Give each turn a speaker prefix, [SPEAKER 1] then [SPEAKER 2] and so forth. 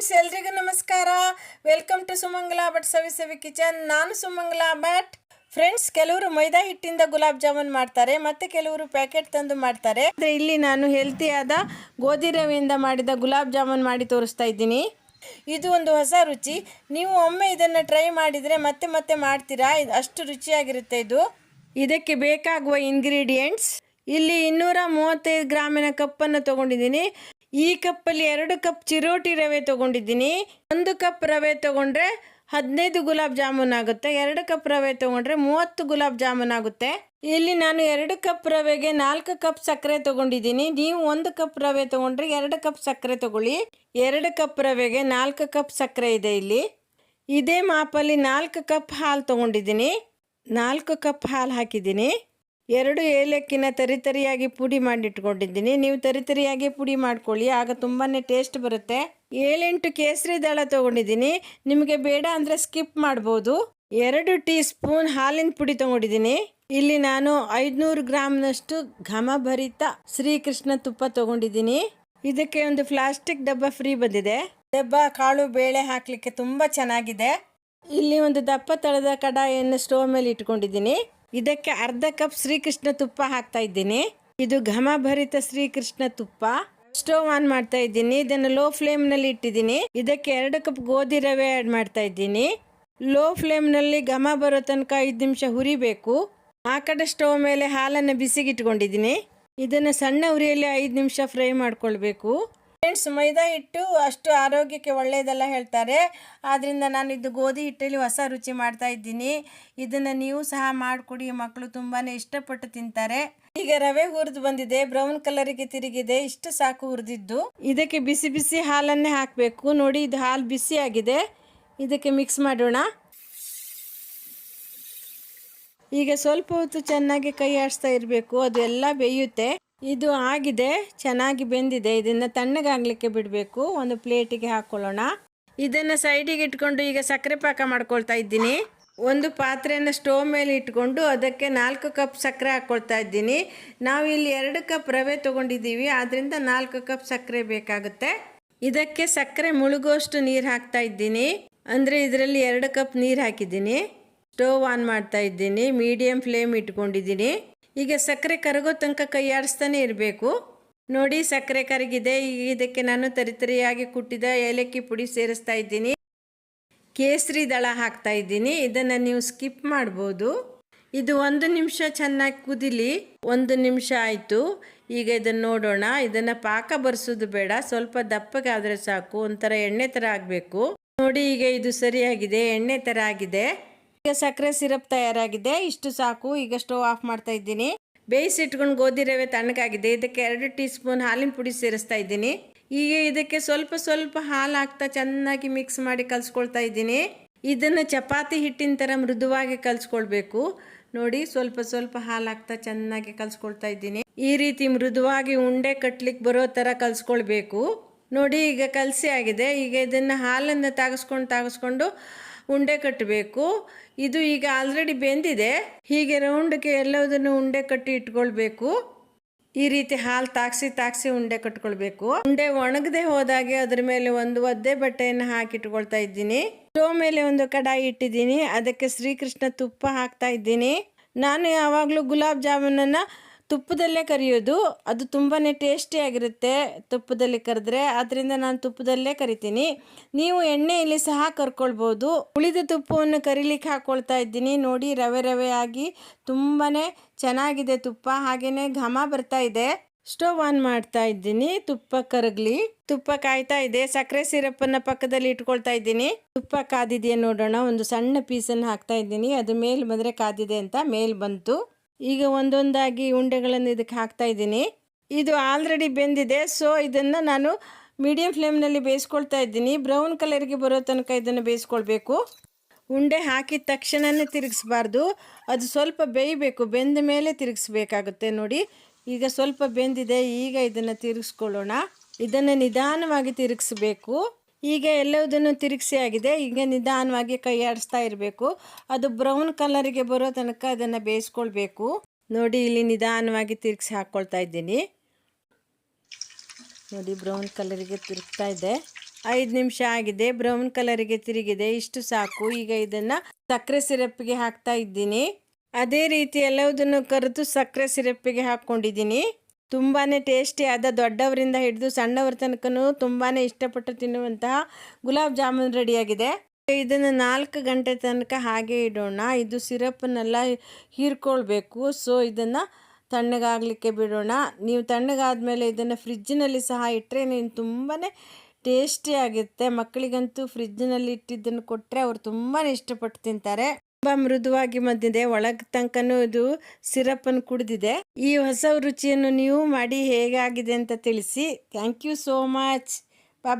[SPEAKER 1] Friends, ಎಲ್ರಿಗೂ ನಮಸ್ಕಾರ. Welcome to Sumangala Bhat Savi Savi kitchen ನಾನು ಸುಮಂಗಲ ಭಟ್. ಫ್ರೆಂಡ್ಸ್ ಕೆಲವರು ಮೈದಾ ಹಿಟ್ಟಿಂದ ಗುಲಾಬ್ ಜಾಮೂನ್ ಮಾಡ್ತಾರೆ, ಮತ್ತೆ ಕೆಲವರು ಪ್ಯಾಕೆಟ್ ತಂದು ಮಾಡ್ತಾರೆ. ಆದ್ರೆ ಇಲ್ಲಿ ನಾನು ಹೆಲ್ತಿಯಾದ ಗೋಧಿ ರವೆಯಿಂದ ಮಾಡಿದ ಗುಲಾಬ್ ಜಾಮೂನ್ ಮಾಡಿ ತೋರಿಸ್ತಾ ಇದ್ದೀನಿ. ಇದು ಒಂದು ಹೊಸ ರುಚಿ. ನೀವು ಒಮ್ಮೆ ಇದನ್ನು ಟ್ರೈ ಮಾಡಿದರೆ ಮತ್ತೆ ಮತ್ತೆ ಮಾಡ್ತೀರಾ? ಅಷ್ಟು ರುಚಿಯಾಗಿರುತ್ತೆ ಇದು. ಇದಕ್ಕೆ ಬೇಕಾಗುವ ಇಂಗ್ರೀಡಿಯೆಂಟ್ಸ್ ಇಲ್ಲಿ ಇನ್ನೂರ ಮೂವತ್ತೈದು ಗ್ರಾಮಿನ ಕಪ್ಪನ್ನು ತಗೊಂಡಿದ್ದೀನಿ. ಈ ಕಪ್ಪಲ್ಲಿ ಎರಡು ಕಪ್ ಚಿರೋಟಿ ರವೆ ತಗೊಂಡಿದ್ದೀನಿ. ಒಂದು ಕಪ್ ರವೆ ತಗೊಂಡ್ರೆ ಹದಿನೈದು ಗುಲಾಬ್ ಜಾಮೂನ್ ಆಗುತ್ತೆ. ಎರಡು ಕಪ್ ರವೆ ತಗೊಂಡ್ರೆ ಮೂವತ್ತು ಗುಲಾಬ್ ಜಾಮೂನ್ ಆಗುತ್ತೆ. ಇಲ್ಲಿ ನಾನು ಎರಡು ಕಪ್ ರವೆಗೆ ನಾಲ್ಕು ಕಪ್ ಸಕ್ಕರೆ ತಗೊಂಡಿದ್ದೀನಿ. ನೀವು ಒಂದು ಕಪ್ ರವೆ ತಗೊಂಡ್ರೆ ಎರಡು ಕಪ್ ಸಕ್ಕರೆ ತಗೊಳ್ಳಿ. ಎರಡು ಕಪ್ ರವೆಗೆ ನಾಲ್ಕು ಕಪ್ ಸಕ್ಕರೆ ಇದೆ ಇಲ್ಲಿ. ಇದೇ ಮಾಪಲ್ಲಿ ನಾಲ್ಕು ಕಪ್ ಹಾಲು ತಗೊಂಡಿದ್ದೀನಿ. ನಾಲ್ಕು ಕಪ್ ಹಾಲು ಹಾಕಿದ್ದೀನಿ. ಎರಡು ಏಲಕ್ಕಿನ ತರಿತರಿಯಾಗಿ ಪುಡಿ ಮಾಡಿಟ್ಕೊಂಡಿದ್ದೀನಿ. ನೀವು ತರಿತರಿಯಾಗಿ ಪುಡಿ ಮಾಡ್ಕೊಳ್ಳಿ. ಆಗ ತುಂಬಾ ಟೇಸ್ಟ್ ಬರುತ್ತೆ. ಏಳೆಂಟು ಕೇಸರಿ ದಳ ತೊಗೊಂಡಿದ್ದೀನಿ. ನಿಮಗೆ ಬೇಡ ಅಂದರೆ ಸ್ಕಿಪ್ ಮಾಡ್ಬೋದು. ಎರಡು ಟೀ ಸ್ಪೂನ್ ಹಾಲಿನ ಪುಡಿ ತೊಗೊಂಡಿದ್ದೀನಿ. ಇಲ್ಲಿ ನಾನು ಐದುನೂರು ಗ್ರಾಮ್ನಷ್ಟು ಘಮಭರಿತ ಶ್ರೀಕೃಷ್ಣ ತುಪ್ಪ ತೊಗೊಂಡಿದ್ದೀನಿ. ಇದಕ್ಕೆ ಒಂದು ಪ್ಲಾಸ್ಟಿಕ್ ಡಬ್ಬ ಫ್ರೀ ಬಂದಿದೆ. ಡಬ್ಬ ಕಾಳು ಬೇಳೆ ಹಾಕಲಿಕ್ಕೆ ತುಂಬ ಚೆನ್ನಾಗಿದೆ. ಇಲ್ಲಿ ಒಂದು ದಪ್ಪ ತಳದ ಕಡಾಯನ್ನು ಸ್ಟೋವ್ ಮೇಲೆ ಇಟ್ಕೊಂಡಿದ್ದೀನಿ. ಇದಕ್ಕೆ ಅರ್ಧ ಕಪ್ ಶ್ರೀಕೃಷ್ಣ ತುಪ್ಪ ಹಾಕ್ತಾ ಇದ್ದೀನಿ. ಇದು ಘಮಭರಿತ ಶ್ರೀಕೃಷ್ಣ ತುಪ್ಪ. ಸ್ಟೋವ್ ಆನ್ ಮಾಡ್ತಾ ಇದ್ದೀನಿ. ಇದನ್ನು ಲೋ ಫ್ಲೇಮ್ನಲ್ಲಿ ಇಟ್ಟಿದ್ದೀನಿ. ಇದಕ್ಕೆ ಎರಡು ಕಪ್ ಗೋಧಿ ರವೆ ಆಡ್ ಮಾಡ್ತಾ ಇದ್ದೀನಿ. ಲೋ ಫ್ಲೇಮ್ನಲ್ಲಿ ಘಮ ಬರೋ ತನಕ ಐದು ನಿಮಿಷ ಹುರಿಬೇಕು. ಆ ಕಡೆ ಸ್ಟೋವ್ ಮೇಲೆ ಹಾಲನ್ನು ಬಿಸಿಗಿಟ್ಕೊಂಡಿದ್ದೀನಿ. ಇದನ್ನು ಸಣ್ಣ ಉರಿಯಲ್ಲಿ ಐದು ನಿಮಿಷ ಫ್ರೈ ಮಾಡ್ಕೊಳ್ಬೇಕು. ಫ್ರೆಂಡ್ಸ್ ಮೈದಾ ಹಿಟ್ಟು ಅಷ್ಟು ಆರೋಗ್ಯಕ್ಕೆ ಒಳ್ಳೆಯದಲ್ಲ ಹೇಳ್ತಾರೆ. ಆದ್ದರಿಂದ ನಾನು ಇದು ಗೋಧಿ ಹಿಟ್ಟಲ್ಲಿ ಹೊಸ ರುಚಿ ಮಾಡ್ತಾ ಇದ್ದೀನಿ. ಇದನ್ನು ನೀವು ಸಹ ಮಾಡಿಕೊಡಿ. ಮಕ್ಕಳು ತುಂಬಾ ಇಷ್ಟಪಟ್ಟು ತಿಂತಾರೆ. ಈಗ ರವೆ ಹುರಿದು ಬಂದಿದೆ. ಬ್ರೌನ್ ಕಲರಿಗೆ ತಿರುಗಿದೆ. ಇಷ್ಟು ಸಾಕು ಹುರಿದಿದ್ದು. ಇದಕ್ಕೆ ಬಿಸಿ ಬಿಸಿ ಹಾಲನ್ನೇ ಹಾಕಬೇಕು. ನೋಡಿ, ಇದು ಹಾಲು ಬಿಸಿ ಆಗಿದೆ. ಇದಕ್ಕೆ ಮಿಕ್ಸ್ ಮಾಡೋಣ. ಈಗ ಸ್ವಲ್ಪ ಹೊತ್ತು ಚೆನ್ನಾಗಿ ಕೈ ಆಡಿಸ್ತಾ ಇರಬೇಕು. ಅದು ಎಲ್ಲ ಬೇಯುತ್ತೆ. ಇದು ಆಗಿದೆ, ಚೆನ್ನಾಗಿ ಬೆಂದಿದೆ. ಇದನ್ನು ತಣ್ಣಗಾಗಲಿಕ್ಕೆ ಬಿಡಬೇಕು. ಒಂದು ಪ್ಲೇಟಿಗೆ ಹಾಕ್ಕೊಳ್ಳೋಣ ಇದನ್ನು ಸೈಡಿಗೆ ಇಟ್ಕೊಂಡು ಈಗ ಸಕ್ಕರೆ ಪಾಕ ಮಾಡ್ಕೊಳ್ತಾ ಇದ್ದೀನಿ. ಒಂದು ಪಾತ್ರೆಯನ್ನು ಸ್ಟೋವ್ ಮೇಲೆ ಇಟ್ಕೊಂಡು ಅದಕ್ಕೆ ನಾಲ್ಕು ಕಪ್ ಸಕ್ಕರೆ ಹಾಕ್ಕೊಳ್ತಾ ಇದ್ದೀನಿ. ನಾವು ಇಲ್ಲಿ ಎರಡು ಕಪ್ ರವೆ ತೊಗೊಂಡಿದ್ದೀವಿ. ಆದ್ದರಿಂದ ನಾಲ್ಕು ಕಪ್ ಸಕ್ಕರೆ ಬೇಕಾಗುತ್ತೆ. ಇದಕ್ಕೆ ಸಕ್ಕರೆ ಮುಳುಗೋಷ್ಟು ನೀರು ಹಾಕ್ತಾ ಇದ್ದೀನಿ. ಅಂದರೆ ಇದರಲ್ಲಿ ಎರಡು ಕಪ್ ನೀರು ಹಾಕಿದ್ದೀನಿ. ಸ್ಟೋವ್ ಆನ್ ಮಾಡ್ತಾ ಇದ್ದೀನಿ. ಮೀಡಿಯಮ್ ಫ್ಲೇಮ್ ಇಟ್ಕೊಂಡಿದ್ದೀನಿ. ಈಗ ಸಕ್ಕರೆ ಕರಗೋ ತನಕ ಕೈಯಾಡಿಸ್ತಾನೆ ಇರಬೇಕು. ನೋಡಿ ಸಕ್ಕರೆ ಕರಗಿದೆ ಈಗ ಇದಕ್ಕೆ ನಾನು ತರಿತರಿಯಾಗಿ ಕುಟ್ಟಿದ ಏಲಕ್ಕಿ ಪುಡಿ ಸೇರಿಸ್ತಾ ಇದ್ದೀನಿ. ಕೇಸರಿ ದಳ ಹಾಕ್ತಾ ಇದ್ದೀನಿ. ಇದನ್ನು ನೀವು ಸ್ಕಿಪ್ ಮಾಡ್ಬೋದು. ಇದು ಒಂದು ನಿಮಿಷ ಚೆನ್ನಾಗಿ ಕುದಿಲಿ, ಒಂದು ನಿಮಿಷ ಆಯಿತು. ಈಗ ಇದನ್ನು ನೋಡೋಣ. ಇದನ್ನು ಪಾಕ ಬರ್ಸೋದು ಬೇಡ. ಸ್ವಲ್ಪ ದಪ್ಪಗಾದರೆ ಸಾಕು. ಒಂಥರ ಎಣ್ಣೆ ಥರ ಆಗಬೇಕು. ನೋಡಿ ಈಗ ಇದು ಸರಿಯಾಗಿದೆ, ಎಣ್ಣೆ ಥರ ಆಗಿದೆ. ಈಗ ಸಕ್ಕರೆ ಸಿರಪ್ ತಯಾರಾಗಿದೆ. ಇಷ್ಟು ಸಾಕು. ಈಗ ಸ್ಟೋವ್ ಆಫ್ ಮಾಡ್ತಾ ಇದ್ದೀನಿ. ಬೇಯಿಸಿಟ್ಕೊಂಡು ಗೋಧಿ ರವೆ ತಣ್ಣಗಾಗಿದೆ. ಇದಕ್ಕೆ ಎರಡು ಟೀ ಸ್ಪೂನ್ ಹಾಲಿನ ಪುಡಿ ಸೇರಿಸ್ತಾ ಇದ್ದೀನಿ. ಈಗ ಇದಕ್ಕೆ ಸ್ವಲ್ಪ ಸ್ವಲ್ಪ ಹಾಲು ಹಾಕ್ತಾ ಚೆನ್ನಾಗಿ ಮಿಕ್ಸ್ ಮಾಡಿ ಕಲಿಸ್ಕೊಳ್ತಾ ಇದ್ದೀನಿ. ಇದನ್ನು ಚಪಾತಿ ಹಿಟ್ಟಿನ ಥರ ಮೃದುವಾಗಿ ಕಲಿಸ್ಕೊಳ್ಬೇಕು. ನೋಡಿ, ಸ್ವಲ್ಪ ಸ್ವಲ್ಪ ಹಾಲು ಹಾಕ್ತಾ ಚೆನ್ನಾಗಿ ಕಲಿಸ್ಕೊಳ್ತಾ ಇದ್ದೀನಿ. ಈ ರೀತಿ ಮೃದುವಾಗಿ ಉಂಡೆ ಕಟ್ಟಲಿಕ್ಕೆ ಬರೋ ಥರ ಕಲಿಸ್ಕೊಳ್ಬೇಕು. ನೋಡಿ, ಈಗ ಕಲಸಿ ಆಗಿದೆ. ಈಗ ಇದನ್ನು ಹಾಲನ್ನು ತಾಗಿಸ್ಕೊಂಡು ತಾಗಿಸ್ಕೊಂಡು ಉಂಡೆ ಕಟ್ಟಬೇಕು ಇದು ಈಗ ಆಲ್ರೆಡಿ ಬೆಂದಿದೆ. ಹೀಗೆ ರೌಂಡ್ಗೆ ಎಲ್ಲದನ್ನು ಉಂಡೆ ಕಟ್ಟಿ ಇಟ್ಕೊಳ್ಬೇಕು. ಈ ರೀತಿ ಹಾಲು ತಾಕ್ಸಿ ತಾಕ್ಸಿ ಉಂಡೆ ಕಟ್ಕೊಳ್ಬೇಕು. ಉಂಡೆ ಒಣಗದೆ ಹೋದಾಗೆ ಅದ್ರ ಮೇಲೆ ಒಂದು ಒದ್ದೆ ಬಟ್ಟೆಯನ್ನು ಹಾಕಿಟ್ಕೊಳ್ತಾ ಇದ್ದೀನಿ. ಸ್ಟೋವ್ ಮೇಲೆ ಒಂದು ಕಡಾಯಿ ಇಟ್ಟಿದ್ದೀನಿ. ಅದಕ್ಕೆ ಶ್ರೀಕೃಷ್ಣ ತುಪ್ಪ ಹಾಕ್ತಾ ಇದ್ದೀನಿ. ನಾನು ಯಾವಾಗಲೂ ಗುಲಾಬ್ ಜಾಮೂನನ್ನು ತುಪ್ಪದಲ್ಲೇ ಕರಿಯೋದು, ಅದು ತುಂಬಾ ಟೇಸ್ಟಿಯಾಗಿರುತ್ತೆ ತುಪ್ಪದಲ್ಲಿ ಕರೆದ್ರೆ. ಆದ್ದರಿಂದ ನಾನು ತುಪ್ಪದಲ್ಲೇ ಕರಿತೀನಿ. ನೀವು ಎಣ್ಣೆಯಲ್ಲಿ ಸಹ ಕರ್ಕೊಳ್ಬೋದು. ಉಳಿದ ತುಪ್ಪವನ್ನು ಕರಿಲಿಕ್ಕೆ ಹಾಕ್ಕೊಳ್ತಾ ಇದ್ದೀನಿ. ನೋಡಿ, ರವೆ ರವೆ ಆಗಿ ತುಂಬಾ ಚೆನ್ನಾಗಿದೆ ತುಪ್ಪ. ಹಾಗೆಯೇ ಘಮ ಬರ್ತಾ ಇದೆ. ಸ್ಟೋವ್ ಆನ್ ಮಾಡ್ತಾ ಇದ್ದೀನಿ. ತುಪ್ಪ ಕರಗಲಿ. ತುಪ್ಪ ಕಾಯ್ತಾ ಇದೆ. ಸಕ್ಕರೆ ಸಿರಪ್ಪನ್ನ ಪಕ್ಕದಲ್ಲಿ ಇಟ್ಕೊಳ್ತಾ ಇದ್ದೀನಿ. ತುಪ್ಪ ಕಾದಿದೆಯಾ ನೋಡೋಣ. ಒಂದು ಸಣ್ಣ ಪೀಸನ್ನು ಹಾಕ್ತಾ ಇದ್ದೀನಿ. ಅದು ಮೇಲೆ ಬಂದರೆ ಕಾದಿದೆ ಅಂತ ಮೇಲ್ ಬಂತು. ಈಗ ಒಂದೊಂದಾಗಿ ಉಂಡೆಗಳನ್ನು ಇದಕ್ಕೆ ಹಾಕ್ತಾ ಇದ್ದೀನಿ. ಇದು ಆಲ್ರೆಡಿ ಬೆಂದಿದೆ. ಸೊ ಇದನ್ನು ನಾನು ಮೀಡಿಯಂ ಫ್ಲೇಮ್ನಲ್ಲಿ ಬೇಯಿಸ್ಕೊಳ್ತಾ ಇದ್ದೀನಿ. ಬ್ರೌನ್ ಕಲರ್ಗೆ ಬರೋ ತನಕ ಇದನ್ನು ಬೇಯಿಸ್ಕೊಳ್ಬೇಕು. ಉಂಡೆ ಹಾಕಿದ ತಕ್ಷಣವೇ ತಿರುಗಿಸ್ಬಾರ್ದು. ಅದು ಸ್ವಲ್ಪ ಬೇಯಬೇಕು. ಬೆಂದ ಮೇಲೆ ತಿರುಗಿಸ್ಬೇಕಾಗುತ್ತೆ ನೋಡಿ. ಈಗ ಸ್ವಲ್ಪ ಬೆಂದಿದೆ. ಈಗ ಇದನ್ನು ತಿರುಗಿಸ್ಕೊಳ್ಳೋಣ. ಇದನ್ನು ನಿಧಾನವಾಗಿ ತಿರುಗಿಸ್ಬೇಕು. ಈಗ ಎಲ್ಲವುದನ್ನು ತಿರುಗಿಸಿ ಆಗಿದೆ. ಈಗ ನಿಧಾನವಾಗಿ ಕೈ ಆಡಿಸ್ತಾ ಇರಬೇಕು. ಅದು ಬ್ರೌನ್ ಕಲರಿಗೆ ಬರೋ ತನಕ ಅದನ್ನು ಬೇಯಿಸ್ಕೊಳ್ಬೇಕು. ನೋಡಿ, ಇಲ್ಲಿ ನಿಧಾನವಾಗಿ ತಿರುಗಿಸಿ ಹಾಕ್ಕೊಳ್ತಾ ಇದ್ದೀನಿ. ನೋಡಿ ಬ್ರೌನ್ ಕಲರಿಗೆ ತಿರುಗ್ತಾ ಇದೆ. ಐದು ನಿಮಿಷ ಆಗಿದೆ. ಬ್ರೌನ್ ಕಲರಿಗೆ ತಿರುಗಿದೆ. ಇಷ್ಟು ಸಾಕು. ಈಗ ಇದನ್ನು ಸಕ್ಕರೆ ಸಿರಪ್ಗೆ ಹಾಕ್ತಾ ಇದ್ದೀನಿ. ಅದೇ ರೀತಿ ಎಲ್ಲವುದನ್ನು ಕರೆದು ಸಕ್ಕರೆ ಸಿರಪ್ಪಿಗೆ ಹಾಕ್ಕೊಂಡಿದ್ದೀನಿ. ತುಂಬಾ ಟೇಸ್ಟಿಯಾದ ದೊಡ್ಡವರಿಂದ ಹಿಡಿದು ಸಣ್ಣವರ ತನಕನು ತುಂಬಾ ಇಷ್ಟಪಟ್ಟು ತಿನ್ನುವಂತಹ ಗುಲಾಬ್ ಜಾಮೂನ್ ರೆಡಿಯಾಗಿದೆ. ಇದನ್ನು ನಾಲ್ಕು ಗಂಟೆ ತನಕ ಹಾಗೆ ಇಡೋಣ. ಇದು ಸಿರಪ್ನೆಲ್ಲ ಹೀರ್ಕೊಳ್ಬೇಕು. ಸೊ ಇದನ್ನು ತಣ್ಣಗಾಗಲಿಕ್ಕೆ ಬಿಡೋಣ. ನೀವು ತಣ್ಣಗಾದ್ಮೇಲೆ ಇದನ್ನು ಫ್ರಿಜ್ಜಿನಲ್ಲಿ ಸಹ ಇಟ್ಟರೆ ನೀನು ತುಂಬಾ ಟೇಸ್ಟಿಯಾಗಿರುತ್ತೆ ಮಕ್ಕಳಿಗಂತೂ ಫ್ರಿಜ್ಜಿನಲ್ಲಿ ಇಟ್ಟಿದ್ದನ್ನು ಕೊಟ್ಟರೆ ಅವರು ತುಂಬಾ ಇಷ್ಟಪಟ್ಟು ತಿಂತಾರೆ. ತುಂಬ ಮೃದುವಾಗಿ ಮದ್ದಿದೆ. ಒಳಗ್ ತನಕನೂ ಇದು ಸಿರಪ್ ಅನ್ನು ಕುಡಿದಿದೆ. ಈ ಹೊಸ ರುಚಿಯನ್ನು ನೀವು ಮಾಡಿ ಹೇಗಾಗಿದೆ ಅಂತ ತಿಳಿಸಿ. Thank you so much bye